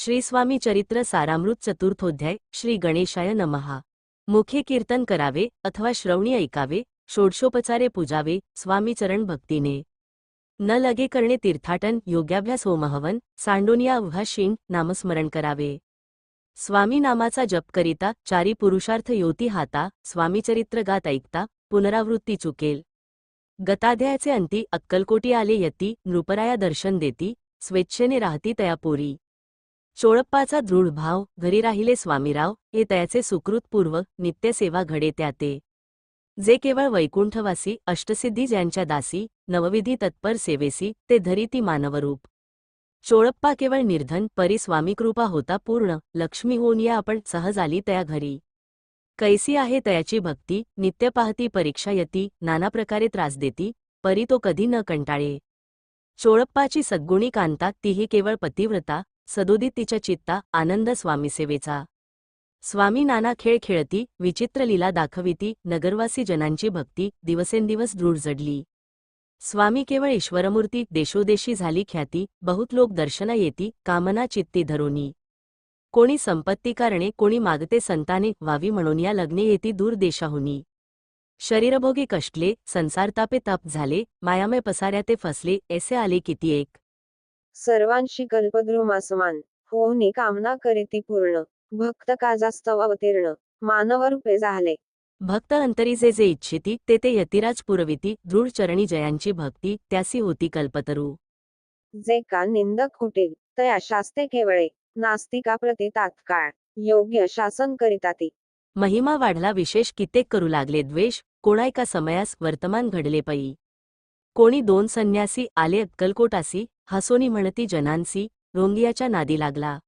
श्री स्वामी चरित्र सारामृत चतुर्थोध्याय श्री गणेशाय नमहा मुखे कीर्तन करावे अथवा श्रवणी ऐकावे षोडशोपचारे पूजावे स्वामीचरण भक्तीने न लगे करणे तीर्थाटन योग्याभ्यास होमहवन सांडोनिया अवघाशीण नामस्मरण करावे स्वामी नामाचा जप करिता चारी पुरुषार्थ योती हाता स्वामीचरित्र गात ऐकता पुनरावृत्ती चुकेल गताध्यायाचे अंती अक्कलकोटी आले यती नृपराया दर्शन देती स्वेच्छेने राहती तयापोरी चोळप्पाचा दृढ भाव घरी राहिले स्वामीराव हे त्याचे सुकृतपूर्व नित्यसेवा घडे त्याते. जे केवळ वैकुंठवासी अष्टसिद्धी ज्यांच्या दासी नवविधी तत्पर सेवेसी ते धरी ती मानवरूप. चोळप्पा केवळ निर्धन परी स्वामीकृपा होता पूर्ण लक्ष्मी होऊन या आपण सहज आली त्या घरी. कैसी आहे तयाची भक्ती नित्य पाहती परीक्षा यती नाना प्रकारे त्रास देती परी तो कधी न कंटाळे. चोळप्पाची सद्गुणी कांता तीही केवळ पतिव्रता सदोदितीच्या चित्ता आनंद स्वामीसेवेचा स्वामी नाना खेळ खेळती विचित्र लीला दाखविती नगरवासी जनांची भक्ती दिवसेंदिवस दृढ जडली. स्वामी केवळ ईश्वरमूर्ती देशोदेशी झाली ख्याती बहुत लोक दर्शना येती कामना चित्ती धरोनी. कोणी संपत्ती कारणे कोणी मागते संताने व्हावी म्हणून या लग्ने येती दूर देशाहुनी. शरीरभोगी कष्टले संसारतापे ताप झाले मायामय पसाऱ्या ते फसले ऐसे आले किती एक. सर्वांशी कल्पद्रुमासमान होऊनी कामना करीती पूर्ण. भक्त काजास्तव अवतीर्ण? मानवरूपे झाले. भक्त अंतरी जे जे इच्छिती ते ते यतिराज पुरविती दृढ चरणी जयांची भक्ती त्यासी होती कल्पतरू. जे का निंदक कुटील तया शास्ते केवळे नास्तिका प्रती तात्काळ योग्य शासन करिताती महिमा वाढला विशेष कित्येक करू लागले द्वेष कोणा एका समयास वर्तमान घडले पई. कोणी दोन संन्यासी आले अक्कलकोटासी हसोनी म्हणती जनांसी रोंगियाच्या नादी लागला.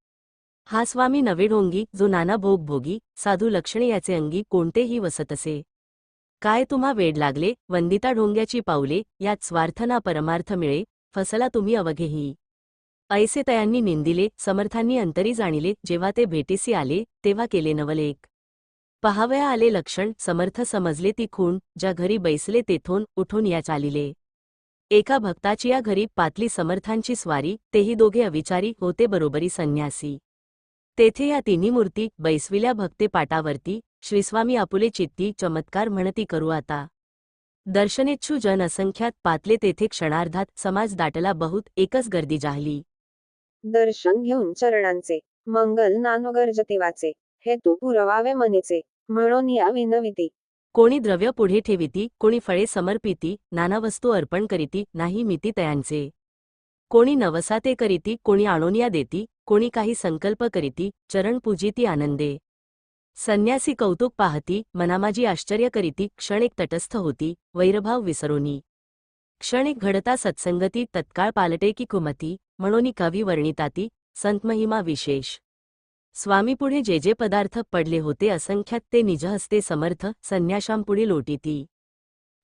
हा स्वामी नवे ढोंगी जो नाना भोग भोगी साधू लक्षणे याचे अंगी कोणतेही वसत असे. काय तुम्हा वेड लागले वंदिता ढोंग्याची पावले यात स्वार्थना परमार्थ मिळे फसला तुम्ही अवघेही. ऐसे तयांनी निंदिले समर्थांनी अंतरी जाणिले जेव्हा ते भेटीसी आले तेव्हा केले नवलेख. पहावया आले लक्षण समर्थ समजले ती खूण ज्या घरी बैसले तेथून उठून या चालिले. एका भक्ताची या घरी पातली समर्थांची स्वारी तेही दोघे अविचारी होते बरोबरी संन्यासी. तेथे या तिन्ही मूर्ती बैसविल्या भक्ते पाटावरती श्रीस्वामी आपुले चित्ती चमत्कार म्हणती करू आता. दर्शनेच्छू जन असंख्यात पातले तेथे क्षणार्धात समाज दाटला बहुत एकच गर्दी जाहली. दर्शन घेऊन चरणांचे मंगल नानगर्जती वाचे हे तू पुरवावे मनीचे म्हणून या विनविती कोणी द्रव्य पुढे ठेविती कोणी फळे समर्पिती नाना वस्तू अर्पण करीती नाही मिती तयांचे. कोणी नवसा ते करीती कोणी आणोनिया देती कोणी काही संकल्प करीती चरण पूजिती आनंदे. संन्यासी कौतुक पाहती मनामाजी आश्चर्य करीती क्षणिक तटस्थ होती वैरभाव विसरोनी. क्षणिक घडता सत्संगती तत्काळ पालटे की कुमती म्हणून कवी वर्णिताती संतमहिमा विशेष. स्वामीपुढे जे जे पदार्थ पडले होते असंख्यात ते निजहस्ते समर्थ संन्याशांपुढे लोटीती.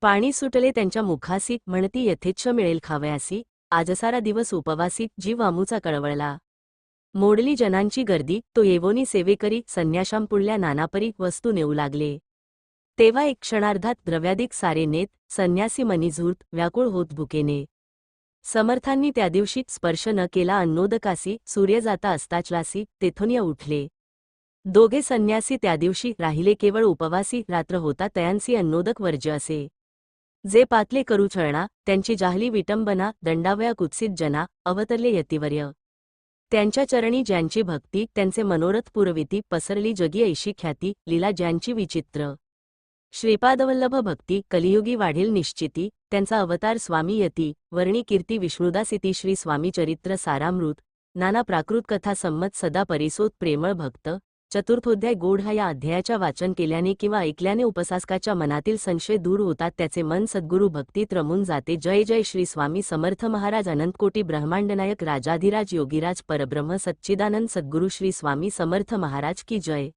पाणी सुटले त्यांच्या मुखासी म्हणती यथेच्छ मिळेल खावयासी आजसारा दिवस उपवासी जीव वामूचा कळवळला. मोडली जनांची गर्दी तो येवोनी सेवेकरी संन्याशांपुढल्या नानापरी वस्तू नेऊ लागले. तेव्हा एक क्षणार्धात द्रव्याधिक सारे नेत संन्यासी मनीझूर्त व्याकुळ होत भुकेने. समर्थांनी त्या दिवशी स्पर्श न केला अन्नोदकासी सूर्य जाता अस्ताचलासी तेथोनिया उठले. दोघे संन्यासी त्या दिवशी राहिले केवळ उपवासी रात्र होता तयांसी अन्नोदक वर्ज्य असे. जे पातले करू छळणा त्यांची जाहली विटंबना दंडावया कुत्सित जना अवतरले यतिवर्य. त्यांच्या चरणी ज्यांची भक्ती त्यांचे मनोरथ पुरविती पसरली जगी ऐशी ख्याती लीला ज्यांची विचित्र. श्रीपादवल्लभ भक्ती कलियुगी वाढील निश्चिती त्यांचा अवतार स्वामी यती वर्णी कीर्ती विष्णुदासिती श्री स्वामी चरित्र सारामृत नाना प्राकृत कथा संमत सदा परिसोत प्रेमळ भक्त चतुर्थोध्याय गोढ हा या अध्यायाच्या वाचन केल्याने किंवा ऐकल्याने उपसासकाच्या मनातील संशय दूर होतात त्याचे मन सद्गुरू भक्तीत रमून जाते. जय जय श्री स्वामी समर्थ महाराज अनंतकोटी ब्रह्मांडनायक राजाधिराज योगीराज परब्रह्म सच्चिदानंद सद्गुरू श्री स्वामी समर्थ महाराज की जय.